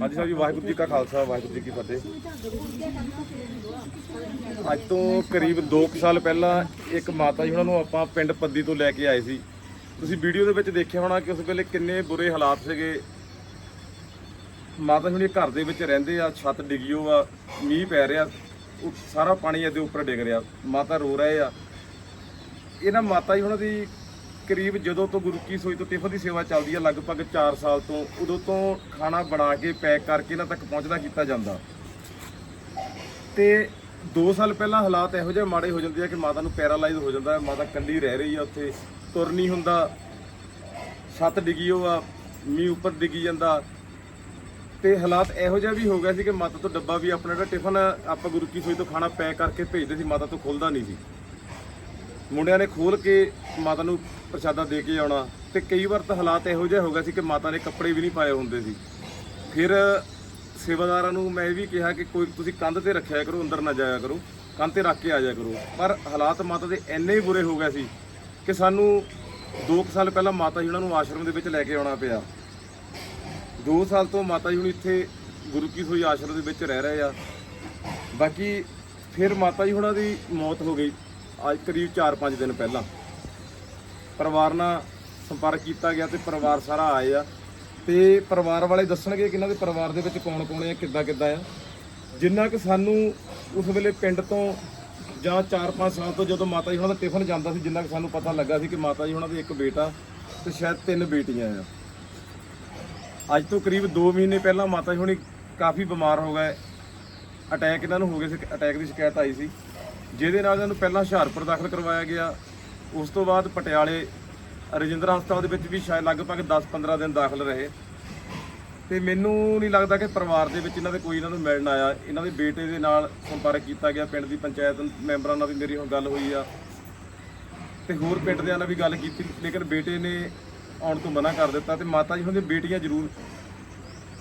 ਹਾਂਜੀ ਸਾਹਿਬ ਜੀ, ਵਾਹਿਗੁਰੂ ਜੀ ਕਾ ਖਾਲਸਾ, ਵਾਹਿਗੁਰੂ ਜੀ ਕੀ ਫਤਿਹ। ਅੱਜ ਤੋਂ ਕਰੀਬ 2 ਸਾਲ ਪਹਿਲਾਂ ਇੱਕ ਮਾਤਾ ਜੀ ਉਹਨਾਂ ਨੂੰ ਆਪਾਂ ਪਿੰਡ ਪੱਦੀ ਤੋਂ ਲੈ ਕੇ ਆਏ ਸੀ। ਤੁਸੀਂ ਵੀਡੀਓ ਦੇ ਵਿੱਚ ਦੇਖਿਆ ਹੋਣਾ ਕਿ ਉਸ ਵੇਲੇ ਕਿੰਨੇ ਬੁਰੇ ਹਾਲਾਤ ਸੀਗੇ। ਮਾਤਾ ਜੀ ਹੁਣੀ ਘਰ ਦੇ ਵਿੱਚ ਰਹਿੰਦੇ ਆ, ਛੱਤ ਡਿੱਗੀਓ ਆ, ਮੀਂਹ ਪੈ ਰਿਹਾ, ਉਹ ਸਾਰਾ ਪਾਣੀ ਇਹਦੇ ਉੱਪਰ ਡਿੱਗ ਰਿਹਾ। ਮਾਤਾ ਰੋ ਰਹੇ ਆ। ਇਹਨਾਂ ਮਾਤਾ ਜੀ ਉਹਨਾਂ ਦੀ ਕਰੀਬ ਜਦੋਂ ਤੋਂ ਗੁਰੂ ਕੀ ਸੋਈ ਤੋਂ ਟਿਫਨ ਦੀ ਸੇਵਾ ਚੱਲਦੀ ਹੈ ਲਗਭਗ 4 ਸਾਲ ਤੋਂ, ਉਦੋਂ ਤੋਂ ਖਾਣਾ ਬਣਾ ਕੇ, ਪੈਕ ਕਰਕੇ ਇਹਨਾਂ ਤੱਕ ਪਹੁੰਚਦਾ, ਕੀਤਾ ਜਾਂਦਾ। ਤੇ 2 ਸਾਲ ਪਹਿਲਾਂ ਹਾਲਾਤ ਇਹੋ ਜਿਹੇ ਮਾੜੇ ਹੋ ਜਾਂਦੇ ਆ ਕਿ ਮਾਤਾ ਨੂੰ ਪੈਰਾਲਾਈਜ਼ ਹੋ ਜਾਂਦਾ ਹੈ ਮਾਤਾ ਕੱਲੀ ਰਹਿ ਰਹੀ ਆ ਉੱਥੇ, ਤੁਰ ਨਹੀਂ ਹੁੰਦਾ। ਛੱਤ ਡਿੱਗੀ ਉਹ ਆ, ਮੀਂਹ ਉੱਪਰ ਡਿੱਗੀ ਜਾਂਦਾ। ਤੇ ਹਾਲਾਤ ਇਹੋ ਜਿਹਾ ਵੀ ਹੋ ਗਿਆ ਸੀ ਕਿ ਮਾਤਾ ਤੋਂ ਡੱਬਾ ਵੀ ਆਪਣਾ ਜਿਹੜਾ ਟਿਫਨ ਆਪਾਂ ਗੁਰੂ ਕੀ ਸੋਈ ਤੋਂ ਖਾਣਾ ਪੈਕ ਕਰਕੇ ਭੇਜਦੇ ਸੀ, ਮਾਤਾ ਤੋਂ ਖੁੱਲਦਾ ਨਹੀਂ ਸੀ। ਮੁੰਡਿਆਂ ਨੇ ਖੋਲ ਕੇ ਮਾਤਾ ਨੂੰ ਪ੍ਰਸ਼ਾਦਾ ਦੇ ਕੇ ਆਉਣਾ ਤੇ ਕਈ ਵਾਰ ਤਾਂ ਹਾਲਾਤ ਇਹੋ ਜਿਹੇ ਹੋ ਗਏ ਸੀ ਕਿ ਮਾਤਾ ਨੇ ਕੱਪੜੇ ਵੀ ਨਹੀਂ ਪਾਏ ਹੁੰਦੇ ਸੀ। ਫਿਰ ਸੇਵਾਦਾਰਾਂ ਨੂੰ ਮੈਂ ਇਹ ਵੀ ਕਿਹਾ ਕਿ ਕੋਈ ਤੁਸੀਂ ਕੰਧ ਤੇ ਰੱਖਿਆ ਕਰੋ, ਅੰਦਰ ਨਾ ਜਾਇਆ ਕਰੋ, ਕੰਧ ਤੇ ਰੱਖ ਕੇ ਆ ਜਾਇਆ ਕਰੋ। ਪਰ ਹਾਲਾਤ ਮਾਤਾ ਦੇ ਇੰਨੇ ਹੀ ਬੁਰੇ ਹੋ ਗਏ ਸੀ ਕਿ ਸਾਨੂੰ 2 ਸਾਲ ਪਹਿਲਾਂ ਮਾਤਾ ਜੀ ਉਹਨਾਂ ਨੂੰ ਆਸ਼ਰਮ ਦੇ ਵਿੱਚ ਲੈ ਕੇ ਆਉਣਾ ਪਿਆ। 2 ਸਾਲ ਤੋਂ ਮਾਤਾ ਜੀ ਹੁਣ ਇੱਥੇ ਗੁਰੂ ਕੀ ਸੋਈ ਆਸ਼ਰਮ ਦੇ ਵਿੱਚ ਰਹਿ ਰਹੇ ਆ। ਬਾਕੀ ਫਿਰ ਮਾਤਾ ਜੀ ਹੁਣਾਂ ਦੀ ਮੌਤ ਹੋ ਗਈ, ਅੱਜ ਕਰੀਬ 4-5 ਦਿਨ ਪਹਿਲਾਂ। ਪਰਿਵਾਰ ਨਾਲ ਸੰਪਰਕ ਕੀਤਾ ਗਿਆ ਤੇ ਪਰਿਵਾਰ ਸਾਰਾ ਆਏ ਆ। ਤੇ ਪਰਿਵਾਰ ਵਾਲੇ ਦੱਸਣਗੇ ਕਿ ਇਹਨਾਂ ਦੇ ਪਰਿਵਾਰ ਦੇ ਵਿੱਚ ਕੌਣ ਕੌਣ ਆ, ਕਿੱਦਾਂ ਕਿੱਦਾਂ ਆ। ਜਿੰਨਾ ਕਿ ਸਾਨੂੰ ਉਸ ਵੇਲੇ ਪਿੰਡ ਤੋਂ ਜਾਂ 4-5 ਸਾਲ ਤੋਂ ਜਦੋਂ ਮਾਤਾ ਜੀ ਉਹਨਾਂ ਦਾ ਟਿਫਨ ਜਾਂਦਾ ਸੀ, ਜਿੰਨਾ ਕਿ ਸਾਨੂੰ ਪਤਾ ਲੱਗਾ ਸੀ ਕਿ ਮਾਤਾ ਜੀ ਉਹਨਾਂ ਦੇ ਇੱਕ ਬੇਟਾ ਤੇ ਸ਼ਾਇਦ ਤਿੰਨ ਬੇਟੀਆਂ ਆ। ਅੱਜ ਤੋਂ ਕਰੀਬ 2 ਮਹੀਨੇ ਪਹਿਲਾਂ ਮਾਤਾ ਜੀ ਹੁਣੀ ਕਾਫੀ ਬਿਮਾਰ ਹੋ ਗਏ। ਅਟੈਕ ਇਹਨਾਂ ਨੂੰ ਹੋ ਗਏ ਸੀ ਅਟੈਕ ਦੀ ਸ਼ਿਕਾਇਤ ਆਈ ਸੀ। ਜਿਹਦੇ ਨਾਲ ਇਹਨਾਂ ਨੂੰ ਪਹਿਲਾਂ ਹੁਸ਼ਿਆਰਪੁਰ ਦਾਖਲ ਕਰਵਾਇਆ ਗਿਆ। ਉਸ ਤੋਂ ਬਾਅਦ ਪਟਿਆਲੇ ਰਜਿੰਦਰ ਹਸਪਤਾਲ ਦੇ ਵਿੱਚ ਵੀ ਸ਼ਾਇਦ ਲਗਭਗ 10-15 ਦਿਨ ਦਾਖਲ ਰਹੇ। ਤੇ ਮੈਨੂੰ ਨਹੀਂ ਲੱਗਦਾ ਕਿ ਪਰਿਵਾਰ ਦੇ ਵਿੱਚ ਇਹਨਾਂ ਦੇ ਕੋਈ ਇਹਨਾਂ ਨੂੰ ਮਿਲਣ ਆਇਆ। ਇਹਨਾਂ ਦੇ ਬੇਟੇ ਦੇ ਨਾਲ ਸੰਪਰਕ ਕੀਤਾ ਗਿਆ, ਪਿੰਡ ਦੀ ਪੰਚਾਇਤ ਮੈਂਬਰਾਂ ਨਾਲ ਵੀ ਮੇਰੀ ਹੁਣ ਗੱਲ ਹੋਈ ਆ। ਤੇ ਹੋਰ ਪਿੰਡ ਦਿਆਂ ਨਾਲ ਵੀ ਗੱਲ ਕੀਤੀ, ਲੇਕਿਨ ਬੇਟੇ ਨੇ ਆਉਣ ਤੋਂ ਮਨਾ ਕਰ ਦਿੱਤਾ ਤੇ ਮਾਤਾ ਜੀ ਹੁੰਦੇ ਬੇਟੀਆਂ ਜ਼ਰੂਰ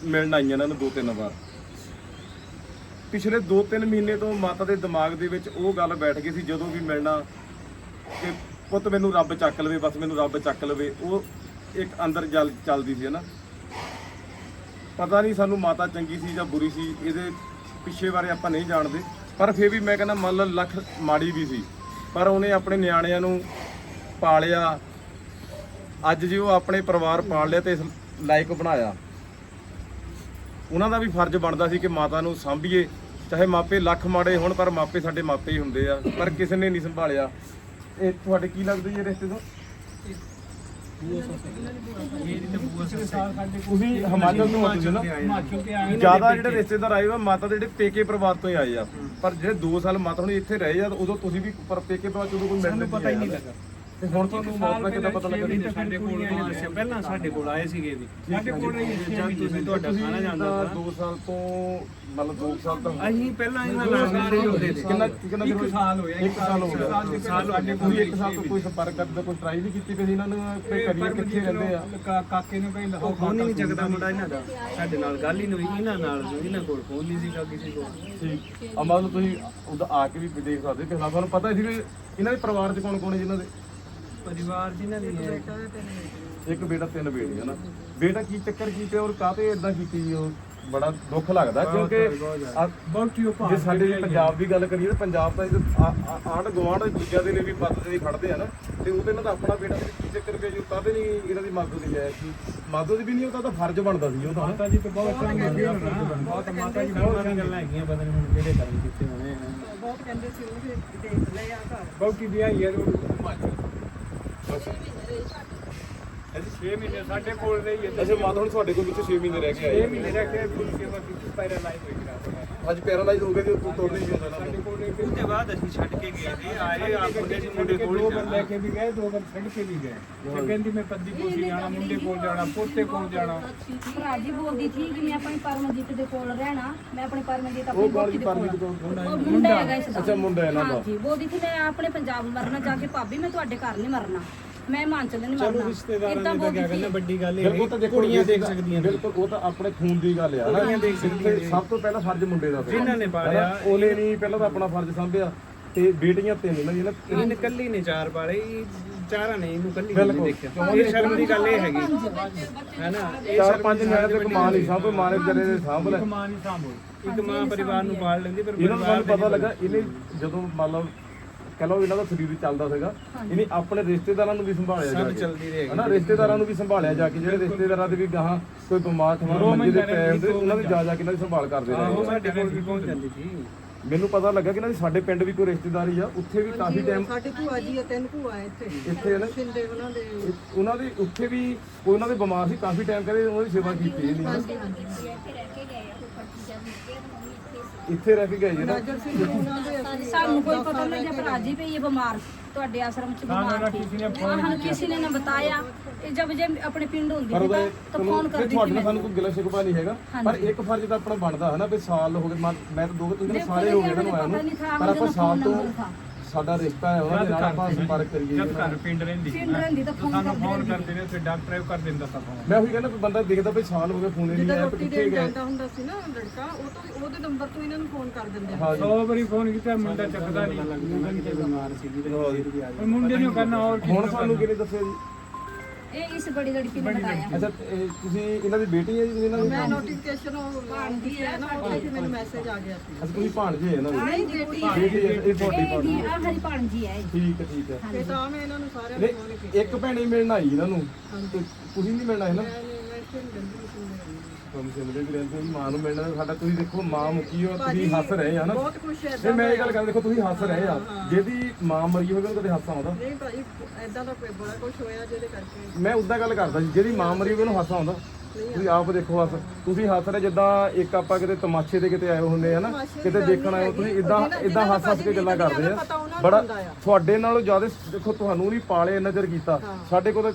ਮਿਲਣ ਆਈਆਂ ਇਹਨਾਂ ਨੂੰ ਦੋ ਤਿੰਨ ਵਾਰ। ਪਿਛਲੇ 2-3 ਮਹੀਨੇ ਤੋਂ ਮਾਤਾ ਦੇ ਦਿਮਾਗ ਦੇ ਵਿੱਚ ਉਹ ਗੱਲ ਬੈਠ ਗਈ ਸੀ ਜਦੋਂ ਵੀ ਮਿਲਣਾ, ਕਿ ਪੁੱਤ ਮੈਨੂੰ ਰੱਬ ਚੱਕ ਲਵੇ, ਬਸ ਮੈਨੂੰ ਰੱਬ ਚੱਕ ਲਵੇ। ਉਹ ਇੱਕ ਅੰਦਰ ਜਲ ਚੱਲਦੀ ਸੀ ਨਾ ਪਤਾ ਨਹੀਂ ਸਾਨੂੰ ਮਾਤਾ ਚੰਗੀ ਸੀ ਜਾਂ ਬੁਰੀ ਸੀ, ਇਹਦੇ ਪਿੱਛੇ ਬਾਰੇ ਆਪਾਂ ਨਹੀਂ ਜਾਣਦੇ। ਪਰ ਫਿਰ ਵੀ ਮੈਂ ਕਹਿੰਦਾ ਮੰਨ ਲਓ ਲੱਖ ਮਾੜੀ ਵੀ ਸੀ। ਪਰ ਉਹਨੇ ਆਪਣੇ ਨਿਆਣਿਆਂ ਨੂੰ ਪਾਲਿਆ। ਅੱਜ ਜੇ ਉਹ ਆਪਣੇ ਪਰਿਵਾਰ ਪਾਲ ਲਿਆ ਤੇ ਇਸ ਲਾਇਕ ਬਣਾਇਆ। ਉਹਨਾਂ ਦਾ ਵੀ ਫਰਜ਼ ਬਣਦਾ ਸੀ ਕਿ ਮਾਤਾ ਨੂੰ ਸਾਂਭੀਏ। ਚਾਹੇ ਮਾਪੇ ਲੱਖ ਮਾੜੇ ਹੋਣ, ਪਰ ਮਾਪੇ ਸਾਡੇ ਮਾਪੇ ਹੀ ਹੁੰਦੇ ਆ। ਪਰ ਕਿਸੇ ਨੇ ਨਹੀਂ ਸੰਭਾਲਿਆ। ਇਹ ਤੁਹਾਡੇ ਕੀ ਲੱਗਦਾ ਜੀ ਇਹ ਰਿਸ਼ਤੇ ਤੋਂ ਤੁਸੀਂ ਹਿਮਾਚਲ ਤੋਂ ਆਉਂਦੇ ਨਾ। ਜ਼ਿਆਦਾ ਜਿਹੜੇ ਰਿਸ਼ਤੇਦਾਰ ਆਏ ਮਾਤਾ ਦੇ ਜਿਹੜੇ ਪੇਕੇ ਪਰਿਵਾਰ ਤੋਂ ਹੀ ਆਏ ਆ। ਪਰ ਜਿਹੜੇ 2 ਸਾਲ ਮਾਤਾ ਹੁਣ ਇੱਥੇ ਰਹੇ ਆ ਤਾਂ ਉਦੋਂ ਤੁਸੀਂ ਵੀ ਪਰ ਪੇਕੇ ਪਰਿਵਾਰ ਚ ਕੋਈ ਮਿਲਣ ਪਤਾ ਹੀ ਨਹੀਂ ਲੱਗਾ। ਤੇ ਹੁਣ ਤੁਹਾਨੂੰ ਮੌਤ ਦਾ ਕਿੱਦਾਂ ਪਤਾ ਲੱਗਾ? ਜੀ ਸਾਡੇ ਕੋਲ ਆਏ ਪਹਿਲਾਂ ਸਾਡੇ ਕੋਲ ਆਏ ਸੀਗੇ ਵੀ ਸਾਡੇ ਕੋਲ ਜਦ ਤੁਸੀਂ ਤੁਹਾਡਾ ਖਾਣਾ ਜਾਂਦਾ 2 ਸਾਲ ਤੋਂ ਮਤਲਬ 2 ਸਾਲ ਤੋਂ ਅਸੀਂ ਪਹਿਲਾਂ ਇਹਨਾਂ ਨਾਲ ਸਾਰੇ ਹੁੰਦੇ ਸੀ। ਕਿੰਨਾ ਕਿੰਨਾ ਇੱਕ ਸਾਲ ਹੋਇਆ ਇੱਕ ਸਾਲ ਹੋ ਗਿਆ। ਸਾਲ ਸਾਲ ਸਾਡੇ ਕੋਈ ਇੱਕ ਸਾਲ ਤੋਂ ਕੋਈ ਸੰਪਰਕ ਕਰਦਾ ਕੋਈ ਟਰਾਈ ਨਹੀਂ ਕੀਤੀ ਕਿ ਇਹਨਾਂ ਨੂੰ? ਕਿ ਕਰੀਏ ਕਿੱਥੇ ਰਹਿੰਦੇ ਆ? ਕਾ- ਕਾਕੇ ਨੂੰ ਕਹਿੰਦਾ ਉਹ ਫੋਨ ਹੀ ਨਹੀਂ ਚੱਕਦਾ ਮੁੰਡਾ ਇਹਨਾਂ ਦਾ। ਸਾਡੇ ਨਾਲ ਗੱਲ ਹੀ ਨਹੀਂ ਹੋਈ ਇਹਨਾਂ ਨਾਲ ਜੋ ਇਹਨਾਂ ਕੋਲ ਫੋਨ ਨਹੀਂ ਸੀਗਾ ਕਿਸੇ ਕੋਲ। ਠੀਕ। ਆ ਮਤਲਬ ਤੁਸੀਂ ਉਹਦਾ ਆ ਕੇ ਵੀ ਦੇਖ ਸਕਦੇ ਕਿ ਹਾਂ ਤੁਹਾਨੂੰ ਪਤਾ ਸੀ ਵੀ ਇਹਨਾਂ ਦੇ ਪਰਿਵਾਰ 'ਚ ਕੌਣ ਕੌਣ ਹੈ ਜਿਨ੍ਹਾਂ ਦੇ? ਪਰਿਵਾਰ ਜਿਨ੍ਹਾਂ ਦੀ ਹੈ। ਇੱਕ ਬੇਟਾ ਤਿੰਨ ਬੇਟੀਆਂ ਨਾ। ਬੇਟਾ ਕੀ ਚੱਕਰ ਕੀ ਤੇ ਔਰ ਕਾਤੇ ਇਦਾਂ ਕੀਤੀ ਜੀ ਉਹ? ਬੜਾ ਦੁੱਖ ਲੱਗਦਾ ਕਿਉਂਕਿ ਆ- ਬਹੁਤ ਹੀ ਉਹ ਜੇ ਸਾਡੇ ਪੰਜਾਬ ਦੀ ਗੱਲ ਕਰੀਏ ਤਾਂ ਪੰਜਾਬ ਤਾਂ ਇਹ ਆਂਡ ਗਵਾਂਡ ਦੂਜਿਆਂ ਦੇ ਨੇ ਵੀ ਮਦਦ ਦੀ ਖੜਦੇ ਆ ਨਾ। ਤੇ ਉਹਦੇ ਨਾਲ ਤਾਂ ਆਪਣਾ ਬੇਟਾ ਵੀ ਕੀ ਚੱਕਰ ਪਿਆ ਜੀ ਕਾਹਦੇ ਨਹੀਂ ਇਹਨਾਂ ਦੀ ਮਦਦ ਦੀ ਹੈ ਕਿ ਮਦਦ ਵੀ ਨਹੀਂ ਉਹ ਤਾਂ ਉਹਦਾ ਫਰਜ਼ ਬਣਦਾ ਸੀ ਉਹ ਤਾਂ। ਮਾਤਾ ਜੀ ਤੇ ਬਹੁਤ ਚੰਗੇ ਸੀ ਬਹੁਤ ਮਾਤਾ ਜੀ ਬਹੁਤ ਸਾਰੀਆਂ ਗੱਲਾਂ ਹੈਗੀਆਂ ਪਤਾ ਨਹੀਂ ਹੁਣ ਕਿਹੜੇ ਕਰਮ ਕੀਤੇ ਹੋਣੇ ਆ। ਬਹੁਤ ਕਹਿੰਦੇ ਸੀ ਉਹ ਵੀ ਦੇਖ ਲਏ ਆ ਘਰ। ਬਹੁਤੀ ਵਿਆਹੀ ਹੈ ਉਹ ਹਿਮਾਚਲ ਅਸੀਂ 6 ਮਹੀਨੇ ਸਾਡੇ ਕੋਲ ਰਹੀ ਹੈ ਅੱਛਾ ਮਾਤਾ ਹੁਣ ਤੁਹਾਡੇ ਕੋਲ ਵਿੱਚ 6 ਮਹੀਨੇ ਰਹਿ ਕੇ 6 ਆਏ ਮਹੀਨੇ ਰਹਿ ਕੇ ਪੂਰੀ ਸੇਵਾ ਕੀਤੀ ਪੈਰਾ ਲਾਈ ਹੋਈ ਕਰਾ ਅੱਜ ਪੈਰਾਲਾਈਜ਼ ਹੋ ਗਏ ਤੇ ਤੂੰ ਤੁਰ ਨਹੀਂ ਹੁੰਦਾ ਸਾਡੇ ਕੋਲ ਉਹਦੇ ਬਾਅਦ ਅਸੀਂ ਛੱਡ ਕੇ ਗਏ ਸੀ ਆਏ ਆ ਮੁੰਡੇ ਜੀ ਮੁੰਡੇ ਕੋਲ ਦੋ ਬੰਦੇ ਲੈ ਕੇ ਵੀ ਗਏ ਦੋ ਬੰਦੇ ਛੱਡ ਕੇ ਵੀ ਗਏ। ਤੇ ਕਹਿੰਦੀ ਮੈਂ ਪੱਦੀ ਕੋਲ ਜਾਣਾ ਮੁੰਡੇ ਕੋਲ ਜਾਣਾ ਪੋਤੇ ਕੋਲ ਜਾਣਾ। ਭਰਾ ਜੀ ਬੋਲਦੀ ਸੀ ਕਿ ਮੈਂ ਆਪਣੀ ਪਰਮਜੀਤ ਦੇ ਕੋਲ ਰਹਿਣਾ। ਮੈਂ ਆਪਣੀ ਪਰਮਜੀਤ ਆਪਣੀ ਜੀ ਦੇ ਪਰਮਜੀਤ ਕੋਲ ਉਹ ਮੁੰਡਾ ਹੈਗਾ। ਇਸ ਦਾ। ਅੱਛਾ ਮੁੰਡਾ ਇਹਨਾਂ ਦਾ ਹਾਂਜੀ ਬੋਲਦੀ ਸੀ ਮੈਂ ਆਪਣੇ ਪੰਜਾਬ ਮਰਨਾ ਜਾ ਕੇ ਭਾਬੀ ਮੈਂ ਤੁਹਾਡੇ ਘਰ ਨਹੀਂ ਮਰਨਾ। ਮੈਂ ਨਹੀਂ ਚਲੋ ਰਿਸ਼ਤੇਦਾਰਾਂ ਨੇ ਤਾਂ ਕਿਆ ਬੋਲਦੀ ਕਰਨਾ ਸੀ। ਵੱਡੀ ਗੱਲ ਇਹ ਬਿਲਕੁਲ ਤਾਂ ਹੈ ਦੇਖੋ ਕੁੜੀਆਂ ਦੇਖ ਰਿਸ਼ਤਾ- ਸਕਦੀਆਂ ਨੇ। ਬਿਲਕੁਲ ਉਹ ਤਾਂ ਆਪਣੇ ਖੂਨ ਦੀ ਗੱਲ ਆ ਨਾ ਕੁੜੀਆਂ ਦੇਖ ਸਕਦੀਆਂ ਜਿੱਥੇ ਸਭ ਤੋਂ ਪਹਿਲਾਂ ਫਰਜ਼ ਮੁੰਡੇ ਦਾ ਸੀ ਜਿਨ੍ਹਾਂ ਨੇ ਪਾਲਿਆ, ਹਨਾ? ਉਹਨੇ ਨਹੀਂ ਪਹਿਲਾਂ ਤਾਂ ਆਪਣਾ ਫਰਜ਼ ਸੰਭਿਆ। ਤੇ ਬੇਟੀਆਂ ਤਿੰਨ ਇਹਨਾਂ ਦੀ ਨਾ ਇਹਨੇ ਕੱਲੀ ਨੇ ਚਾਰ ਪਾਲੇ ਚਾਰਾਂ ਨੇ ਇਹਨੂੰ ਕੱਲੀ ਬਿਲਕੁਲ। ਨਹੀਂ ਦੇਖਿਆ। ਇਹ ਸ਼ਰਮ ਦੀ ਗੱਲ ਇਹ ਹੈਗੀ। ਹੈ ਨਾ ਇਹ ਚਾਰ ਪੰਜ ਦੀ ਨਿਆਣੇ ਗੱਲ ਤੇ ਕਮਾਲ ਹੀ। ਸਾਂਭ ਮਾਰੇ ਵਿਚਾਰੇ ਦੇ ਸਾਂਭ ਲੈ ਮਾਂ ਨਹੀਂ ਸਾਂਭੋ ਇੱਕ ਮਾਂ ਪਰਿਵਾਰ ਨੂੰ ਪਾਲ ਲੈਂਦੀ ਪਰ ਇਹਨਾਂ ਨੂੰ ਸਾਨੂੰ ਪਰਿਵਾਰ ਪਤਾ ਲੱਗਾ ਇਹਨੇ ਜਦੋਂ ਮੰਨ ਲਓ ਕਹ ਲਓ ਇਹਨਾਂ ਦਾ ਸਰੀਰ ਚੱਲਦਾ ਸੀਗਾ। ਇਹਨੇ ਆਪਣੇ ਰਿਸ਼ਤੇਦਾਰਾਂ ਨੂੰ ਵੀ ਸੰਭਾਲਿਆ ਜਾ ਸਭ ਕੇ। ਚੱਲਦੀ ਰਹੇਗੀ। ਹਨਾ ਰਿਸ਼ਤੇਦਾਰਾਂ ਨੂੰ ਵੀ ਸੰਭਾਲਿਆ ਜਾ ਕੇ ਜਿਹੜੇ ਰਿਸ਼ਤੇਦਾਰਾਂ ਦੇ ਵੀ ਗਾਹਾਂ ਕੋਈ ਬਿਮਾਰ ਖਮਾਰ ਮੰਜੇ ਦੇ ਪੈ ਹੁੰਦੇ ਉਹਨਾਂ ਦੀ ਜਾ ਜਾ ਕੇ ਇਹਨਾਂ ਦੀ ਸੰਭਾਲ ਕਰਦੇ ਆਹੋ ਰਹੇ। ਸਾਡੇ ਕੋਲ ਵੀ ਪਹੁੰਚ ਜਾਂਦੀ ਸੀ। ਮੈਨੂੰ ਪਤਾ ਲੱਗਾ ਕਿ ਇਹਨਾਂ ਦੀ ਸਾਡੇ ਪਿੰਡ ਵੀ ਕੋਈ ਰਿਸ਼ਤੇਦਾਰੀ ਆ ਉੱਥੇ ਵੀ ਕਾਫੀ ਟਾਈਮ ਸਾਡੀ ਭੂਆ ਜੀ ਆ ਤਿੰਨ ਭੂਆ ਇੱਥੇ। ਇੱਥੇ ਹੈ ਨਾ। ਸ਼ਿੰਦੇ ਉਹਨਾਂ ਦੇ। ਉਹਨਾਂ ਦੀ ਉੱਥੇ ਵੀ ਕੋਈ ਉਹਨਾਂ ਦੇ ਬਿਮਾਰ ਸੀ ਕਾਫੀ ਟਾਈਮ ਕਰੇ ਉਹਨਾਂ ਦੀ ਸੇਵਾ ਕੀਤੀ ਨਹੀਂ। ਇੱਥੇ ਰਹਿ ਕੇ ਗਏ ਜੀ ਨਾਜਰ ਸਿੰਘ ਉਹਨਾਂ ਦੇ ਅਸੀਂ ਸਾਨੂੰ ਕੋਈ ਪਤਾ ਨਹੀਂ ਲੱਗਿਆ ਭਰਾ ਜੀ ਵੀ ਇਹ ਬਿਮਾਰ ਤੁਹਾਡੇ ਆਸ਼ਰਮ ਚ ਬਿਮਾਰ ਸੀ। ਹਾਂ ਕਿਸੇ ਨੇ ਨਾ ਬਤਾਇਆ। ਇਹ ਜਬ ਜੇ ਆਪਣੇ ਪਿੰਡ ਹੁੰਦੀ ਸੀ ਤਾਂ ਤਾਂ ਫੋਨ ਕਰਦੀ ਤੁਹਾਡੇ ਸੀ ਨਾਲ ਮੈਂ। ਸਾਨੂੰ ਕੋਈ ਗਿਲਾ ਸ਼ਿਕਵਾ ਨਹੀਂ ਹੈਗਾ। ਪਰ ਇੱਕ ਫਰਜ਼ ਤਾਂ ਆਪਣਾ ਬਣਦਾ ਹੈ ਨਾ ਵੀ ਸਾਲ ਹੋ ਗਏ ਮੈਂ ਮੈਂ ਤਾਂ ਦੋ ਕਹਿੰਦੇ ਸਾਰੇ ਹੋ ਗਏ ਇਹਨਾਂ ਨੂੰ। ਆਇਆ ਨੂੰ ਪਰ ਆਪਾਂ ਸਾਲ ਤੋਂ ਸਾਡਾ ਰਿਸ਼ਤਾ ਹੈ ਉਹਨਾਂ ਦੇ ਨਾਲ ਆਪਾਂ ਸੰਪਰਕ ਕਰੀਏ। ਜਦ ਘਰ ਪਿੰਡ ਰਹਿੰਦੀ ਪਿੰਡ ਰਹਿੰਦੀ ਤਾਂ ਫੋਨ ਸਾਨੂੰ ਕਰਦੀ ਫੋਨ ਕਰਦੇ ਨੇ ਫਿਰ ਡਾਕਟਰ ਇਹ ਕਰ ਦਿੰਦਾ ਸਾ ਫੋਨ ਮੈਂ ਉਹੀ ਕਹਿੰਦਾ ਵੀ ਬੰਦਾ ਦੇਖਦਾ ਵੀ ਸਾਲ ਹੋ ਗਏ ਫੋਨ ਨਹੀਂ ਆਇਆ ਰੋਟੀ ਕਿੱਥੇ ਦੇਣ ਜਾਂਦਾ ਹੁੰਦਾ ਸੀ ਨਾ ਲੜਕਾ ਉਹ ਤੋਂ ਉਹਦੇ ਨੰਬਰ ਤੋਂ ਇਹਨਾਂ ਨੂੰ ਫੋਨ ਕਰ ਦਿੰਦੇ ਆ। ਹਾਂ ਜੀ 100 ਵਾਰੀ ਫੋਨ ਕੀਤਾ ਮੁੰਡਾ ਚੱਕਦਾ ਨਹੀਂ। ਬਿਮਾਰ ਸੀ ਮੁੰਡੇ ਨੂੰ ਕਰਨਾ ਹੋਰ ਹੁਣ ਸਾਨੂੰ ਕਿਹਨੇ ਦੱਸਿਆ ਜੀ? ਇਹ ਇਸ ਬੜੀ ਲੜਕੀ ਨੇ ਬਤਾਇਆ ਅੱਛਾ ਇਹ ਤੁਸੀਂ ਇਹਨਾਂ ਦੀ ਬੇਟੀ ਹੈ ਜੀ ਤੁਸੀਂ ਇਹਨਾਂ ਦੀ ਮੈਂ ਨੋਟੀਫਿਕੇਸ਼ਨ ਆਉਂਦੀ ਹੈ ਨਾ ਉਹਦੇ ਤੇ ਮੈਨੂੰ ਮੈਸੇਜ ਆ ਗਿਆ ਸੀ। ਅੱਛਾ ਤੁਸੀਂ ਭਾਣਜੇ ਇਹਨਾਂ ਦੀ? ਨਹੀਂ ਬੇਟੀ ਬੇਟੀ ਹੈ, ਇਹ ਤੁਹਾਡੀ ਇਹ ਭਾਣਜੀ। ਦੀ ਆ ਹਰੀ ਭਾਣਜੀ ਹੈ ਇਹ। ਠੀਕ ਹੈ ਠੀਕ ਹੈ। ਤੇ ਤਾਂ ਮੈਂ ਇਹਨਾਂ ਨੂੰ ਸਾਰਿਆਂ ਨੂੰ ਫੋਨ ਕੀਤਾ। ਨਹੀਂ ਇੱਕ ਭੈਣੀ ਮਿਲਣ ਆਈ ਇਹਨਾਂ ਨੂੰ। ਤੇ ਤੁਸੀਂ ਨਹੀਂ ਮਿਲਣਾ ਹੈ ਨਾ? ਮੈਂ ਨਹੀਂ- ਮੈਂ। ਤੁਹਾਨੂੰ ਸਿਮਰੇ ਵੀ ਰਹਿੰਦੇ ਜੀ ਮਾਂ ਨੂੰ ਮਿਲਣਾ ਸਾਡਾ ਤੁਸੀਂ ਦੇਖੋ ਮਾਂ ਮੁੱਕੀ ਹੋ ਤੁਸੀਂ ਹੱਸ ਰਹੇ ਆ ਨਾ। ਬਹੁਤ ਖੁਸ਼ ਹੈ ਤੇ ਮੈਂ ਇਹ ਗੱਲ ਕਰ ਦੇਖੋ ਤੁਸੀਂ ਹੱਸ ਰਹੇ ਆ। ਜਿਹਦੀ ਮਾਂ ਮਰੀ ਹੋਵੇ ਉਹਨੂੰ ਕਦੇ ਹਾਸਾ ਆਉਂਦਾ। ਨਹੀਂ ਭਾਈ ਐਦਾਂ ਦਾ ਕੋਈ ਬੜਾ ਕੁਝ ਹੋਇਆ ਜਿਹਦੇ ਕਰਕੇ। ਮੈਂ ਉਦਾਂ ਗੱਲ ਕਰਦਾ ਜੀ ਜਿਹਦੀ ਮਾਂ ਮਰੀ ਹੋਵੇ ਉਹਨੂੰ ਹਾਸਾ ਆਉਂਦਾ। ਤੁਸੀਂ ਆਪ ਦੇਖੋ ਹੱਸ। ਤੁਸੀਂ ਹੱਸ ਰਹੇ ਜਿੱਦਾਂ ਇੱਕ ਆਪਾਂ ਕਿਤੇ ਤਮਾਸ਼ੇ ਤੇ ਕਿਤੇ ਆਏ ਹੁੰਦੇ ਆ ਨਾ ਕਿਤੇ ਦੇਖਣ ਆਏ ਤੁਸੀਂ ਇਦਾਂ ਇਦਾਂ ਹੱਸ ਹੱਸ ਕੇ ਗੱਲਾਂ ਕਰਦੇ ਆ। ਬੜਾ ਤੁਹਾਡੇ ਨਾਲੋਂ ਜ਼ਿਆਦਾ ਦੇਖੋ ਤੁਹਾਨੂੰ ਨਹੀਂ ਪਾਲੇ ਨਜ਼ਰ ਕੀਤਾ। ਸਾਡੇ ਕੋਲ ਤਾਂ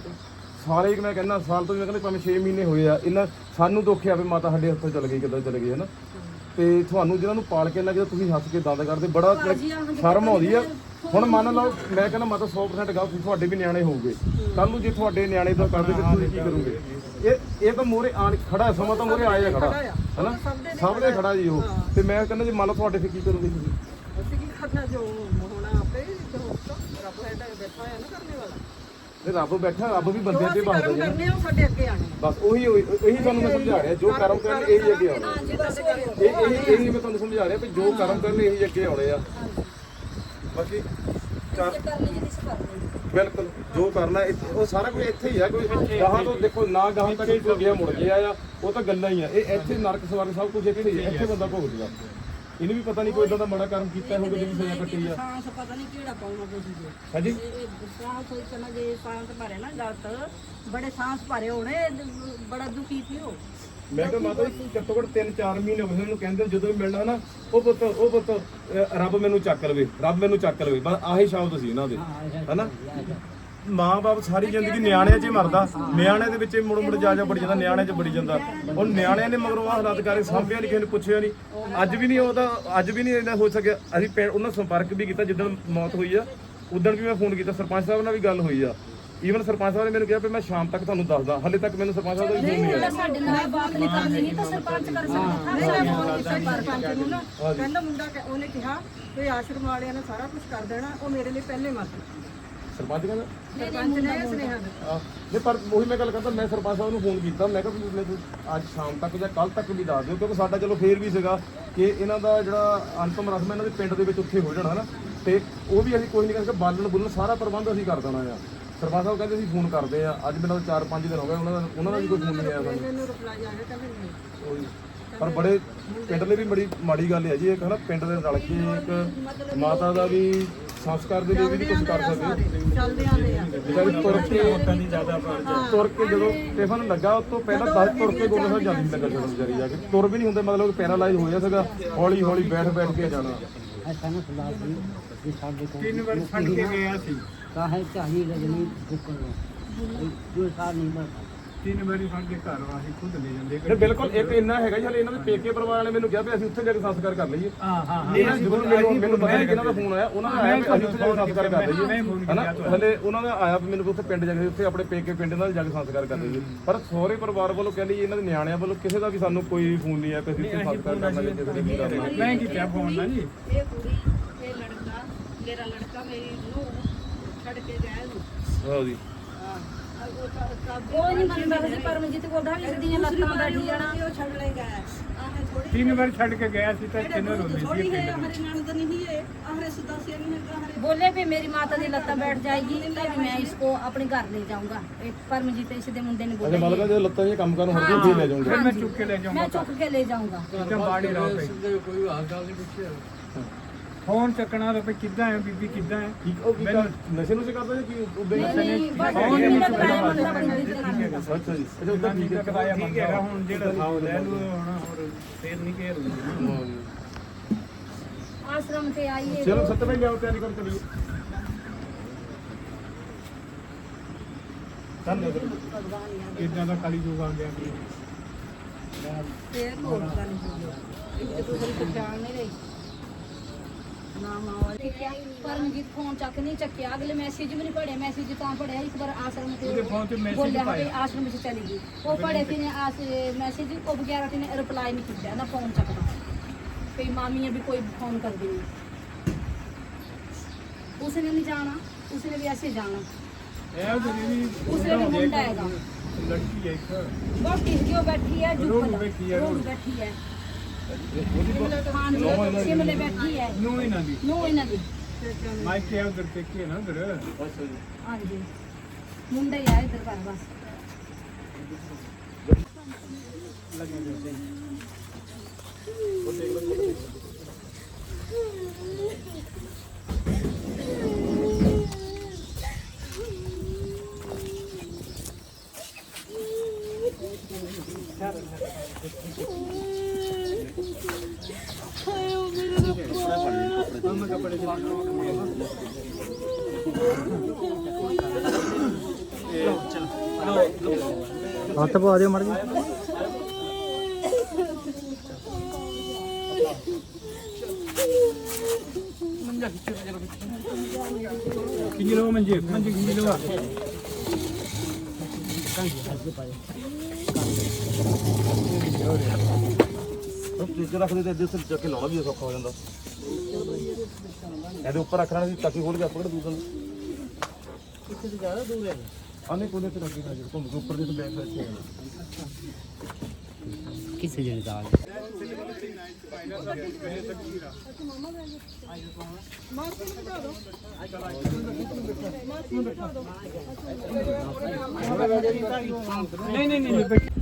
ਸਾਰੇ ਹੀ ਮੈਂ ਕਹਿੰਦਾ ਸਾਲ ਤੋਂ ਵੀ ਮੈਂ ਕਹਿੰਦਾ ਭਾਵੇਂ 6 ਮਹੀਨੇ ਹੋਏ ਆ ਇਹਨਾਂ ਸਾਨੂੰ ਦੁੱਖ ਆ ਵੀ ਮਾਤਾ ਸਾਡੇ ਹੱਥੋਂ ਚਲ ਗਈ ਕਿੱਦਾਂ ਚਲ ਗਈ ਹੈ ਨਾ ਤੇ ਤੁਹਾਨੂੰ ਜਿਹਨਾਂ ਨੂੰ ਪਾਲ ਕੇ ਨਾ ਜਦੋਂ ਤੁਸੀਂ ਹੱਸ ਕੇ ਦੰਦ ਕਰਦੇ ਬੜਾ ਸ਼ਰਮ ਆਉਂਦੀ ਆ। ਹੁਣ ਮੰਨ ਲਓ ਮੈਂ ਕਹਿੰਦਾ ਮਾਤਾ 100% ਗਲਤ ਸੀ ਤੁਹਾਡੇ ਵੀ ਨਿਆਣੇ ਹੋਊਗੇ। ਕੱਲ ਨੂੰ ਜੇ ਤੁਹਾਡੇ ਨਿਆਣੇ ਤੋਂ ਕਰਦੇ ਤੇ ਤੁਸੀਂ ਕੀ ਕਰੋਗੇ? ਇਹ ਇਹ ਤਾਂ ਮੋਰੇ ਆਣ ਖੜਾ ਹੈ, ਸਮਾਂ ਤਾਂ ਮੋਰੇ ਆਇਆ ਖੜਾ ਹੈਨਾ? ਸਭ ਦੇ ਖੜਾ ਜੀ ਉਹ। ਤੇ ਮੈਂ ਕਹਿੰਦਾ ਜੇ ਮੰਨ ਲਓ ਤੁਹਾਡੇ ਤੇ ਕੀ ਕਰੋਗੇ ਤੁਸੀਂ? ਅਸੀਂ ਕੀ ਕਰਨਾ ਜੋ ਹੋਣਾ ਆਪੇ ਜੋ ਰੱਬ ਸਾਡਾ ਬੈਠਾ ਹੈ ਨਾ ਕਰਨੇ ਵਾਲਾ। ਤੇ ਰੱਬ ਬੈਠਾ ਰੱਬ ਵੀ ਬੰਦਿਆਂ ਤੇ ਕਰਨੇ ਉਹ ਸਾਡੇ ਅੱਗੇ ਆਣੇ ਬਸ ਉਹੀ ਉਹੀ ਇਹੀ ਤੁਹਾਨੂੰ ਮੈਂ ਸਮਝਾ ਰਿਹਾ ਜੋ ਕਰਮ ਕਰਨ ਇਹੀ ਅੱਗੇ ਆਉਣਾ। ਇਹ ਇਹੀ ਇਹੀ ਮੈਂ ਤੁਹਾਨੂੰ ਸਮਝਾ ਰਿਹਾ ਵੀ ਜੋ ਕਰਮ ਕਰਨ ਇਹੀ ਅੱਗੇ ਆਉਣੇ ਆ। ਬਾਕੀ ਬਿਲਕੁਲ ਜੋ ਕਰਨਾ ਇੱਥੇ- ਉਹ ਸਾਰਾ ਕੁਝ ਇੱਥੇ ਹੀ ਆ ਕੋਈ ਗਾਹਾਂ ਤੋਂ ਦੇਖੋ ਨਾ ਗਾਹਾਂ ਤੱਕ ਕੋਈ ਗਿਆ ਮੁੜ ਗਿਆ ਆ ਉਹ ਤਾਂ ਗੱਲਾਂ ਹੀ ਆ। ਇਹ ਇੱਥੇ ਨਰਕ ਸਵਰਗ ਸਭ ਕੁਝ ਇੱਥੇ ਹੀ ਆ ਇੱਥੇ ਬੰਦਾ ਭੋਗਦਾ ਇਹਨੂੰ ਵੀ ਪਤਾ ਨਹੀਂ ਕੋਈ ਇਦਾਂ ਦਾ ਮਾੜਾ ਕਰਮ ਕੀਤਾ ਹੋਵੇ ਜਿਹਦੀ ਸਜ਼ਾ ਕੱਟੀ ਆ। ਸਾਂਸ ਪਤਾ ਨਹੀਂ ਕਿਹੜਾ ਪਾਉਣਾ ਤੁਸੀਂ ਜੇ ਹਾਂਜੀ? ਸਾਂਸ ਹੋਈ ਤਾਂ ਜੇ ਸਾਂਸ ਭਰੇ ਨਾ ਗਲਤ ਬੜੇ ਸਾਂਸ ਭਰੇ ਹੋਣੇ ਬੜਾ ਦੁਖੀ ਪਿਓ ਮੈਂ ਕਿਹਾ ਮਾਤਾ ਜੀ ਘੱਟੋ ਘੱਟ 3-4 ਮਹੀਨੇ ਹੋ ਗਏ ਉਹਨੂੰ ਕਹਿੰਦੇ ਜਦੋਂ ਵੀ ਮਿਲਣਾ ਨਾ ਉਹ ਪੁੱਤ ਉਹ ਪੁੱਤ ਰੱਬ ਮੈਨੂੰ ਚੱਕ ਲਵੇ ਰੱਬ ਮੈਨੂੰ ਚੱਕ ਲਵੇ ਬਸ ਆਹੀ ਸ਼ਬਦ ਸੀ ਇਹਨਾਂ ਦੇ ਹਨਾ? ਮਾਂ-ਬਾਪ ਸਾਰੀ ਜ਼ਿੰਦਗੀ ਨਿਆਣਿਆਂ 'ਚ ਹੀ ਮਰਦਾ। ਨਿਆਣਿਆਂ ਦੇ ਵਿੱਚ ਹੀ ਮੁੜ ਮੁੜ ਜਾ ਜਾ ਬੜੀ ਜਾਂਦਾ ਨਿਆਣਿਆਂ 'ਚ ਬੜੀ ਜਾਂਦਾ। ਹੁਣ ਨਿਆਣਿਆਂ ਨੇ ਮਗਰੋਂ ਆਹ ਹਾਲਾਤ ਕਰੇ ਸਾਂਭਿਆ ਨਹੀਂ ਕਿਸੇ ਨੇ ਪੁੱਛਿਆ ਨਹੀਂ ਅੱਜ ਵੀ ਨਹੀਂ ਉਹਦਾ ਅੱਜ ਵੀ ਨਹੀਂ ਇਹਨਾਂ ਹੋ ਸਕਿਆ। ਅਸੀਂ ਪਿੰਡ- ਉਹਨਾਂ ਨਾਲ ਸੰਪਰਕ ਵੀ ਕੀਤਾ ਜਿੱਦਣ ਮੌਤ ਹੋਈ ਆ ਉਦੋਂ ਵੀ ਮੈਂ ਫੋਨ ਕੀਤਾ। ਸਰਪੰਚ ਸਾਹਿਬ ਨਾਲ ਵੀ ਗੱਲ ਹੋਈ ਆ। ਈਵਨ ਸਰਪੰਚ ਸਾਹਿਬ ਨੇ ਮੈਨੂੰ ਕਿਹਾ ਵੀ ਮੈਂ ਸ਼ਾਮ ਤੱਕ ਤੁਹਾਨੂੰ ਦੱਸਦਾ। ਹਲੇ ਤੱਕ ਮੈਨੂੰ ਸਰਪੰਚ ਸਾਹਿਬ ਦਾ ਵੀ ਫੋਨ ਨਹੀਂ ਆਇਆ। ਸਾਡੇ ਨਾਲ ਬਾਤ ਨਹੀਂ ਕਰਨੀ ਨਹੀਂ ਤਾਂ ਸਰਪੰਚ ਕਰ ਸਕਦਾ। ਮੈਂ ਫੋਨ ਕੀਤਾ ਸੀ ਸਰਪੰਚ ਨੂੰ ਨਾ। ਕਹਿੰਦਾ ਮੁੰਡਾ ਉਹਨੇ ਕਿਹਾ ਵੀ ਆਸ਼ਰਮ ਵਾਲਿਆਂ ਨੇ ਸਾਰਾ ਕੁਝ ਕਰ ਦੇਣਾ ਉਹ ਮੇਰੇ ਲਈ ਪਹਿਲੇ ਮਰ ਸਰਪੰਚ ਕਹਿੰਦਾ? ਸਰਪੰਚ ਨੇ ਸੁਨੇਹਾ ਆਹ, ਨਹੀਂ ਪਰ ਉਹੀ ਮੈਂ ਗੱਲ ਕਰਦਾ ਮੈਂ ਸਰਪੰਚ ਸਾਹਿਬ ਨੂੰ ਫੋਨ ਕੀਤਾ ਮੈਂ ਕਿਹਾ ਵੀ ਮੈਨੂੰ ਅੱਜ ਸ਼ਾਮ ਤੱਕ ਜਾਂ ਕੱਲ ਤੱਕ ਵੀ ਦੱਸ ਦਿਓ ਕਿਉਂਕਿ ਸਾਡਾ ਚਲੋ ਫੇਰ ਵੀ ਸੀਗਾ ਕਿ ਇਹਨਾਂ ਦਾ ਜਿਹੜਾ ਅੰਤਮ ਰਸਮ ਇਹਨਾਂ ਦੇ ਪਿੰਡ ਦੇ ਵਿੱਚ ਉੱਥੇ ਹੋ ਜਾਣਾ ਨਾ ਤੇ ਉਹ ਵੀ ਅਸੀਂ ਕੋਈ ਨਹੀਂ ਕਰਕੇ ਬਾਲਣ ਬੁੱਲਣ ਸਾਰਾ ਪ੍ਰਬੰਧ ਅਸੀਂ ਕਰ ਦੇਣਾ ਆ। ਸਰਪੰਚ ਸਾਹਿਬ ਕਹਿੰਦੇ ਅਸੀਂ ਫੋਨ ਕਰਦੇ ਆ ਅੱਜ ਮੈਨੂੰ 4-5 ਦਿਨ ਹੋ ਗਏ ਉਹਨਾਂ ਦਾ ਉਹਨਾਂ ਦਾ ਵੀ ਕੋਈ ਫੋਨ ਨਹੀਂ ਆਇਆ ਸਾਨੂੰ। ਮੈਨੂੰ ਰਿਪਲਾਈ ਆ ਗਿਆ ਕਹਿੰਦੇ ਨਹੀਂ। ਉਹੀ। ਪਰ ਬੜੇ ਪਿੰਡ ਲਈ ਵੀ ਬੜੀ ਮਾੜੀ ਗੱਲ ਹੈ ਜੀ ਇੱਕ ਹਨਾ ਪਿੰਡ ਦੇ ਰਲ ਕੇ ਇੱਕ ਮਾਤਾ ਦਾ ਵੀ ਸੰਸਕਾਰ ਦੇ ਲਈ ਵੀ ਕੁਝ ਕਰ ਸਕਦੇ। ਚੱਲਦੇ ਆਂਦੇ ਆ। ਜਦ ਤੁਰ ਕੇ ਨਹੀਂ ਜ਼ਿਆਦਾ ਪਰ ਤੁਰ ਕੇ ਜਦੋਂ ਟਿਫਨ ਲੱਗਾ ਉਸ ਤੋਂ ਪਹਿਲਾਂ ਦਸ ਤੁਰ ਕੇ ਗੋਲ ਸਾਹਿਬ ਜਾਂਦੀ ਲੱਗਾ ਜਦੋਂ ਜਰੀ ਜਾ ਕੇ। ਤੁਰ ਵੀ ਨਹੀਂ ਹੁੰਦੇ ਮਤਲਬ ਪੈਰਾਲਾਈਜ਼ ਹੋ ਜਾ ਸਕਦਾ ਹੌਲੀ ਹੌਲੀ ਬੈਠ ਬੈਠ ਕੇ ਜਾਣਾ। ਐਸਾ ਨਾ ਸੁਲਾਸ ਜੀ ਵੀ ਸਾਡੇ ਕੋਲ ਤਿੰਨ ਵਾਰ ਫੜ ਕੇ ਗਿਆ ਸੀ ਕਾਹੇ ਚਾਹੀ ਲਗਣੀ ਬੁੱਕਰ ਜੋ ਸਾਹ ਨਹੀਂ ਮਰਦਾ ਤਿੰਨ ਵਾਰੀ ਫੜ ਕੇ ਘਰ ਅਸੀਂ ਖੁਦ ਲੈ ਜਾਂਦੇ ਤੇ ਬਿਲਕੁਲ ਇੱਕ ਇੰਨਾ ਹੈਗਾ ਜੀ ਹਲੇ ਇਹਨਾਂ ਦੇ ਪੇਕੇ ਪਰਿਵਾਰ ਵਾਲੇ ਮੈਨੂੰ ਕਿਹਾ ਵੀ ਅਸੀਂ ਉੱਥੇ ਜਾ ਕੇ ਸੰਸਕਾਰ ਕਰ ਲਈਏ। ਹਾਂ ਹਾਂ ਇਹਨਾਂ ਜਦੋਂ ਮੈਨੂੰ ਮੈਨੂੰ ਪਤਾ ਨਹੀਂ ਕਿਹਨਾਂ ਦਾ ਫੋਨ ਆਇਆ ਉਹਨਾਂ ਦਾ ਆਇਆ ਵੀ ਅਸੀਂ ਉੱਥੇ ਜਾ ਕੇ ਸੰਸਕਾਰ ਕਰ ਲਈਏ। ਹਨਾ? ਹਲੇ ਉਹਨਾਂ ਦਾ ਆਇਆ ਵੀ ਮੈਨੂੰ ਉੱਥੇ ਪਿੰਡ ਜਾ ਕੇ ਉੱਥੇ ਆਪਣੇ ਪੇਕੇ ਪਿੰਡ ਨਾਲ ਜਾ ਕੇ ਸੰਸਕਾਰ ਕਰ ਲਈਏ। ਪਰ ਸਹੁਰੇ ਪਰਿਵਾਰ ਵੱਲੋਂ ਕਹਿੰਦੇ ਜੀ ਇਹਨਾਂ ਦੇ ਨਿਆਣਿਆਂ ਵੱਲੋਂ ਕਿਸੇ ਦਾ ਵੀ ਸਾਨੂੰ ਕੋਈ ਫੋਨ ਨਹੀਂ ਆਇਆ ਕਿ ਅਸੀਂ ਉੱਥੇ ਸੰਸਕਾਰ ਕਰਨਾ ਜਾਂ ਕਿਸੇ ਨੇ ਕੀ ਕਰਨਾ ਮੈਂ ਕੀਤਾ ਫੋਨ ਨਾ ਜੀ। ਇਹ ਕੁੜੀ ਇਹ ਲੜਕਾ ਮੇਰਾ ਲੜਕਾ ਮੇਰੀ ਨੂੰ ਛੱਡ ਕੇ ਗਿਆ ਇਹਨੂੰ ਹਾਂ ਜੀ। ਤਿੰਨ ਵਾਰ ਛੱਡ ਕੇ ਗਿਆ ਸੀ ਤਾਂ ਤਿੰਨ ਰੋਂਦੀ ਸੀ ਬੋਲੇ ਵੀ ਮੇਰੀ ਮਾਤਾ ਦੀ ਲੱਤਾਂ ਬੈਠ ਜਾਏਗੀ ਤਾਂ ਵੀ ਮੈਂ ਇਸ ਕੋ ਆਪਣੇ ਘਰ ਲੈ ਜਾਊਂਗਾ। ਇਹ ਪਰਮਜੀਤ ਇਸ ਦੇ ਮੁੰਡੇ ਨੇ ਬੋਲਿਆ ਮਤਲਬ ਜੇ। ਲੱਤਾਂ ਇਹ ਕੰਮ ਕਰਨ ਹੋਣਗੇ ਫੇਰ ਲੈ ਜਾਊਂਗਾ? ਮੈਂ ਚੁੱਕ ਕੇ ਲੈ ਜਾਊਂਗਾ ਮੈਂ ਚੁੱਕ ਕੇ ਲੈ ਜਾਊਂਗਾ। ਕੋਈ ਹਾਲ ਚਾਲ ਨਹੀਂ ਪੁੱਛਿਆ ਫੋਨ ਚੱਕਣਾ ਰੁਪਏ ਕਿੱਦਾਂ ਹੈ ਬੀਬੀ ਕਿੱਦਾਂ ਹੈ ਠੀਕ ਉਹ ਕੀ ਕਰ ਨਸ਼ੇ ਨੂੰ ਕਰਦਾ ਜਾਂ ਕੀ ਉਦਾਂ ਹੀ ਨਹੀਂ ਨਹੀਂ ਬਸ ਕੌਣ ਇਹ ਨਹੀਂ ਮੇਰਾ ਚੁੱਕਦਾ ਕਿਰਾਇਆ ਬੰਦਾ? ਬੰਦਾ ਬੰਦੀ ਦੇ ਨਾਲ ਅੱਛਾ ਜੀ ਅੱਛਾ ਉਦਾਂ ਜਨਾਨੀ ਠੀਕ ਦਾ ਹੈ ਕਿਰਾਇਆ ਠੀਕ ਹੈ ਹੁਣ ਜਿਹੜਾ ਥਾਂ ਲੈ ਲੂ ਹੁਣ ਹੋਰ ਫੇਰ ਨਹੀਂ ਘੇਰ ਲੂ ਆਸ਼ਰਮ ਤੇ ਆਈਏ ਚਲੋ ਸੱਤ ਵਜੇ ਲਿਆਓ ਤਿਆਰੀ ਕਰ ਚਲਿਓ ਚੱਲ ਇਦਾਂ ਦਾ ਕਾਲੀ ਜੋਗ ਆ ਗਿਆ ਵੀ ये तो होता नहीं ਇੱਕ ਦੂਸਰੇ ਤੋਂ ਜਾਣ ਨਹੀਂ ਰਹੀ ਨਾ ਮਾਵਾ ਦੇਖਿਆ ਪਰਮਜੀਤ ਫੋਨ ਚੱਕ ਨਹੀਂ ਚੱਕਿਆ। ਅਗਲੇ ਮੈਸੇਜ ਵੀ ਨਹੀਂ ਪੜਿਆ ਮੈਸੇਜ ਤਾਂ ਪੜਿਆ ਇੱਕ ਵਾਰ ਆਸ਼ਰਮ ਤੇ ਉਹਦੇ ਫੋਨ ਤੇ message ਬੋਲਿਆ ਪਾਇਆ। ਕਿ ਆਸ਼ਰਮ ਵਿੱਚ ਚਲੀ ਗਈ। ਉਹ ਪੜੇ ਫਿਰ ਆਸ ਮੈਸੇਜ ਉਹ ਵਗੈਰਾ ਤੇ ਰਿਪਲਾਈ ਨਹੀਂ ਕੀਤਾ। ਨਾ ਫੋਨ ਚੱਕਦਾ। ਕਈ ਮਾਮੀਆਂ ਵੀ ਕੋਈ ਫੋਨ ਕਰਦੀ ਨਹੀਂ ਉਸਨੇ ਨਹੀਂ ਜਾਣਾ। ਉਸਨੇ ਵੀ ਐਸੇ ਜਾਣਾ। ਇਹ ਜਿਹੜੀ ਵੀ ਉਸਨੇ ਵੀ ਮੁੰਡਾ ਹੈਗਾ। ਲੜਕੀ ਹੈ ਇੱਕ। ਬਹੁਤ ਕਿਸ ਉਹ ਬੈਠੀ ਹੈ ਰੋਜ਼ ਜੁੱਪ ਬੈਠੀ ਹੈ, ਰੋਜ਼ ਰੋਜ਼। ਬੈਠੀ ਹੈ। ਹਾਂਜੀ ਸਿਮਲੇ ਬੈਠੀ ਹੈ ਨੂੰ ਇਹਨਾਂ ਦੀ ਨੂੰ ਇਹਨਾਂ ਦੀ ਮਾਈਕ ਤੇ ਉਧਰ ਤੇ ਕੀ ਹੈ ਨਾ ਉਧਰ ਹਾਂਜੀ ਮੁੰਡਾ ਹੀ ਆ ਇੱਧਰ ਘਰ ਬਸ ਹੱਥ ਪਾ ਦਿਓ ਮੜ ਜੀ ਕਿੰਨੀ ਲੋ ਮੰਜੇ ਮੰਜੇ ਕਿੰਨੀ ਲੋ ਫ੍ਰਿਜ ਰੱਖ ਦੇ ਤੇ ਇੱਧਰ ਚੱਕ ਕੇ ਲਾਉਣਾ ਵੀ ਸੌਖਾ ਹੋ ਜਾਂਦਾ। ਇਹਦੇ ਉੱਪਰ ਰੱਖਣਾ ਸੀ ਟਾਕੀ ਖੋਲ ਕੇ ਆਪਾਂ ਕਿਹੜਾ ਦੂਰ ਕਿੱਥੇ ਤੋਂ ਜ਼ਿਆਦਾ ਦੂਰ ਹੈ। ਆਨੇ ਕੋਨੇ ਤੇ ਰੱਖੀ ਨਾ ਘੁੰਮ ਕੇ ਉੱਪਰ ਦੇ ਤੋਂ ਬੈਕ ਤੇ ਕਿਸੇ ਜਿਹੜੇ ਦਾਲ ਨਹੀਂ ਨਹੀਂ ਨਹੀਂ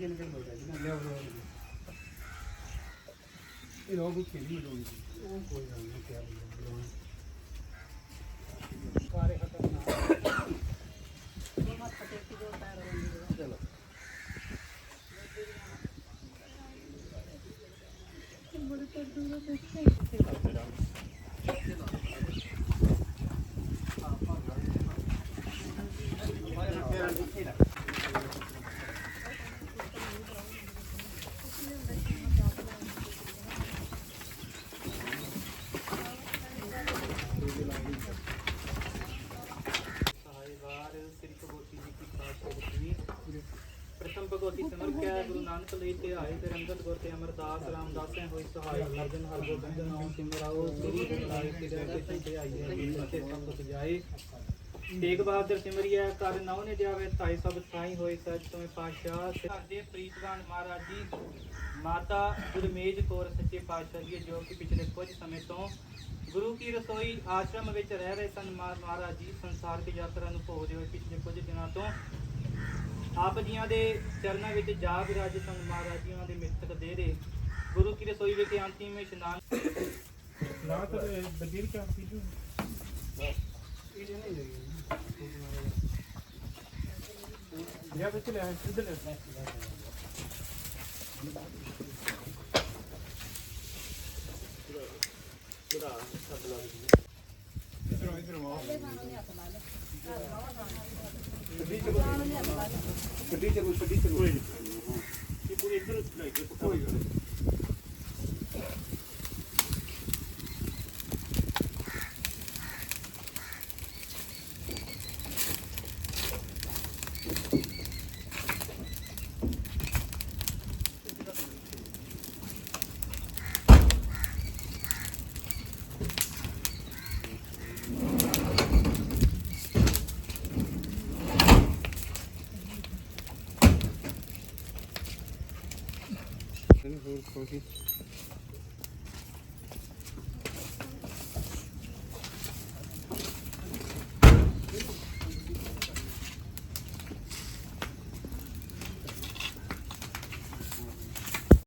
ਇਹ ਲੋਗ ਖੇਲੀ ਲੋਗੀ ਉਹ ਕੋਈ ਗੱਲ ਨਹੀਂ ਕਿਹਾ ਸਾਰੇ ਖਤਰਨਾਕ ਸਹਾਈ ਵਾਰ ਸ੍ਰੀ ਭਗਵਤੀ ਜੀ ਕੀ ਪਾਤਸ਼ਾਹੀ ਪ੍ਰਥਮ ਭਗਵਤੀ ਸਿਮਰ ਕਿਆ ਗੁਰੂ ਨਾਨਕ ਲਈ ਤੇ ਆਏ ਤੇ ਅੰਗਦ ਗੁਰ ਤੇ ਅਮਰਦਾਸ ਰਾਮਦਾਸੈ ਹੋਈ ਸਹਾਈ ਅਰਜਨ ਨਾਮ ਸਿਮਰਾਓ ਸ੍ਰੀ ਗੁਰੂ ਨਾਨਕ ਤੇ ਜੈ ਤੇ ਆਈਏ ਤੇ ਸਭ ਕੁਝ ਤੇਗ ਬਹਾਦਰ ਸਿਮਰਿਆ, ਕਰ ਨਾਉ ਨੇ ਜਾਵੇ ਤਾਈ, ਸਭ ਸਾਈ ਹੋਏ ਸੱਚ ਤੁਮੇ ਪਾਤਸ਼ਾਹ। ਸਾਡੇ ਪ੍ਰੀਤਵਾਨ ਮਹਾਰਾਜ ਜੀ, ਮਾਤਾ ਗੁਰਮੇਜ ਕੌਰ ਸੱਚੇ ਪਾਤਸ਼ਾਹ ਜੀ, ਜੋ ਕਿ ਪਿਛਲੇ ਕੁਝ ਸਮੇਂ ਤੋਂ ਗੁਰੂ ਕੀ ਰਸੋਈ ਆਸ਼ਰਮ ਵਿੱਚ ਰਹਿ ਰਹੇ ਸਨ, ਮਹਾ- ਮਹਾਰਾਜ ਜੀ ਸੰਸਾਰ ਦੀ ਯਾਤਰਾ ਨੂੰ ਭੋਗਦੇ ਹੋਏ ਪਿਛਲੇ ਕੁਝ ਦਿਨਾਂ ਤੋਂ ਆਪ ਜੀਆਂ ਦੇ ਚਰਨਾਂ ਵਿੱਚ ਜਾ ਵਿਰਾਜ ਸਨ, ਮਹਾਰਾਜ ਜੀਆਂ ਦੇ ਮਿੱਤਕ ਦੇ ਦੇ। ਗੁਰੂ ਕੀ ਰਸੋਈ ਵਿੱਚ ਅੰਤਿਮ ਇਸ਼ਨਾਨ ਨਾ ਤਾਂ ਬਦੀਰ ਕਿਆ ਪੀਜੂ ਯਾ ਵਿੱਚ ਲੈ ਸਿੱਧ ਲੈ ਇਧਰੋਂ ਇਧਰੋਂ ਆਓ ਗੱਡੀ ਚਲੋ ਗੱਡੀ ਚਲੋ ਇਹ ਪੂਰੇ ਇਧਰ ਲੈ ਕੇ ਕੋਈ ਹੋਰ ਕੋਈ